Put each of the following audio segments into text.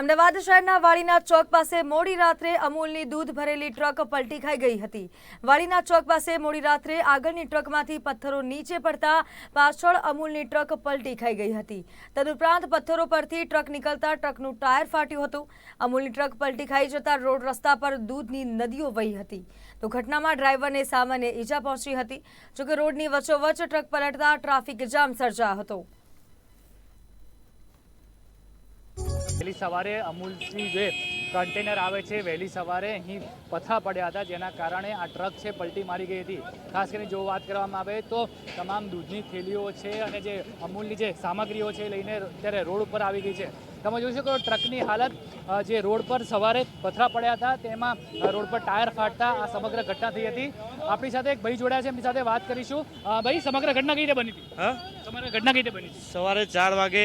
અમદાવાદ શહેરના વાળીના ચોક પાસે મોડી રાત્રે અમૂલની દૂધ ભરેલી ટ્રક પલટી ખાઈ ગઈ હતી. વાળીના ચોક પાસે મોડી રાત્રે આગળની ટ્રકમાંથી પથ્થરો નીચે પડતા પાછળ અમૂલની ટ્રક પલટી ખાઈ ગઈ હતી. તદુપરાંત પથ્થરો પરથી ટ્રક નીકળતા ટ્રકનું ટાયર ફાટ્યું હતું. અમૂલની ટ્રક પલટી ખાઈ જતા રોડ રસ્તા પર દૂધની નદીઓ વહી હતી. તો ઘટનામાં ડ્રાઈવરને સામાન્ય ઈજા પહોંચી હતી. જોકે રોડની વચ્ચોવચ્ચ ટ્રક પલટતા ટ્રાફિક જામ સર્જાયો હતો. વહેલી સવારે અમૂલથી જે કન્ટેનર આવે છે વહેલી સવારે અહીં પથરા પડ્યા હતા જેના કારણે આ ટ્રક છે પલટી મારી ગઈ હતી. ખાસ કરીને જો વાત કરવામાં આવે તો તમામ દૂધની થેલીઓ છે અને જે અમૂલની જે સામગ્રીઓ છે એ લઈને અત્યારે રોડ ઉપર આવી ગઈ છે. તમે જોઈ શકો ટ્રકની હાલત જે રોડ પર સવારે પથરા પડ્યા હતા તેમાં રોડ પર ટાયર ફાટતા આ સમગ્ર ઘટના થઈ હતી. આપણી સાથે એક ભાઈ જોડાયા છે એમની સાથે વાત કરીશું. ભાઈ સમગ્ર ઘટના કઈ રીતે બની હતી? હા? સમગ્ર ઘટના કઈ રીતે બની સવારે ચાર વાગે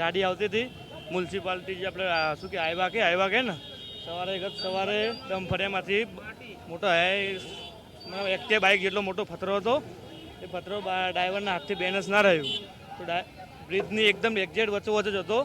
ગાડી આવતી હતી. મ્યુનિસિપાલિટી જે આપણે શું કે આવ્યા કે આવ્યા કે ને, સવારે ગત સવારે ડમફળિયામાંથી મોટો હે એકતે બાઇક જેટલો મોટો પથરો હતો, એ ફથરો બા- ડ્રાઈવરના હાથથી બેલેન્સ ના રહ્યું. તો બ્રિજની એકદમ એક્ઝેક્ટ વચ્ચે જ હતો,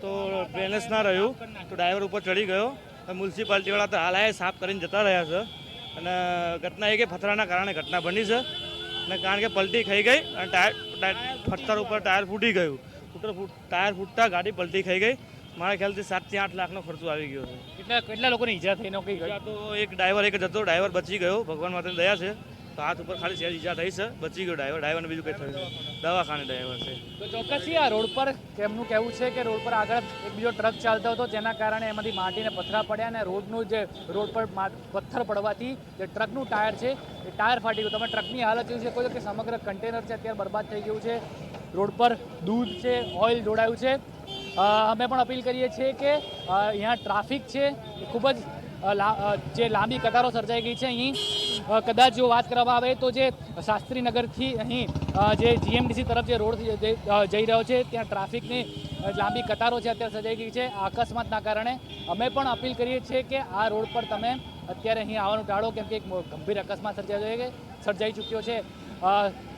તો બેલેન્સ ના રહ્યું, તો ડ્રાઈવર ઉપર ચડી ગયો. મ્યુનિસિપાલિટીવાળા તો હાલાએ સાફ કરીને જતા રહ્યા છે. અને ઘટના એ કે પથરાના કારણે ઘટના બની છે. અને કારણ કે પલટી ખાઈ ગઈ અને ટાયર- પથ્થર ઉપર ટાયર ફૂટી ગયું. ફૂટર ફૂટ ટાયર ફૂટતા ગાડી પલટી ખાઈ ગઈ. મારા ખ્યાલથી સાતથી આઠ લાખનો ખર્ચો આવી ગયો છે. કેટલા કેટલા લોકોને ઈજા થઈ કઈ ઈજા તો એક ડ્રાઈવર એક જ હતો ડ્રાઈવર બચી ગયો. ભગવાન માતાની દયા છે. તો હાથ ઉપર ખાલી સહેજ ઈજા થઈ છે. બચી ગયો ડ્રાઈવર. ડ્રાઈવરને બીજું કંઈ થયું. દવાખાને ડ્રાઈવર છે. તો ચોક્કસથી આ રોડ પર એમનું કહેવું છે કે રોડ પર આગળ એક બીજો ટ્રક ચાલતો હતો જેના કારણે એમાંથી માટીને પથરા પડ્યા અને રોડનું જે રોડ પર પથ્થર પડવાથી જે ટ્રકનું ટાયર છે એ ટાયર ફાટી ગયું. તમે ટ્રકની હાલત જોઈ શકો છો કે સમગ્ર કન્ટેનર છે અત્યારે બરબાદ થઈ ગયું છે. રોડ પર દૂધ છે, ઓઇલ જોડાયું છે. અમે પણ અપીલ કરીએ છીએ કે અહીંયા ટ્રાફિક છે. ખૂબ જ જે લાંબી કતારો સર્જાઈ ગઈ છે અહીં. કદાચ જો વાત કરવામાં આવે તો જે શાસ્ત્રીનગરથી અહીં જે જીએમડીસી તરફ જે રોડ જઈ રહ્યો છે, ત્યાં ટ્રાફિકની લાંબી કતારો છે, અત્યારે સર્જાઈ ગઈ છે. અકસ્માતના કારણે અમે પણ અપીલ કરીએ છીએ કે આ રોડ પર તમે અત્યારે અહીં આવવાનું ટાળો, કેમ કે એક ગંભીર અકસ્માત સર્જાયો છે સર્જાઈ ચૂક્યો છે.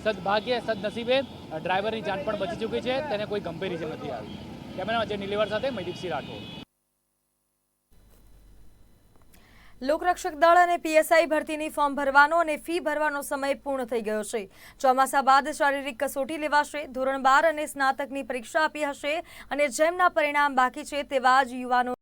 સદભાગ્યે, સદનસીબે ડ્રાઈવરની જાન પણ બચી ચૂકી છે, તેને કોઈ ગંભીર રીતે નથી આવી કેમેરામાં જે નિલીવર સાથે મૈદીપસિંહ રાઠોડ. લોકરક્ષક દળ અને પીએસઆઈ ભરતીની ફોર્મ ભરવાનો અને ફી ભરવાનો સમય પૂર્ણ થઈ ગયો છે. ચોમાસા બાદ શારીરિક કસોટી લેવાશે, ધોરણ બાર અને સ્નાતકની પરીક્ષા આપી હશે અને જેમના પરિણામ બાકી છે તેવા જ યુવાનો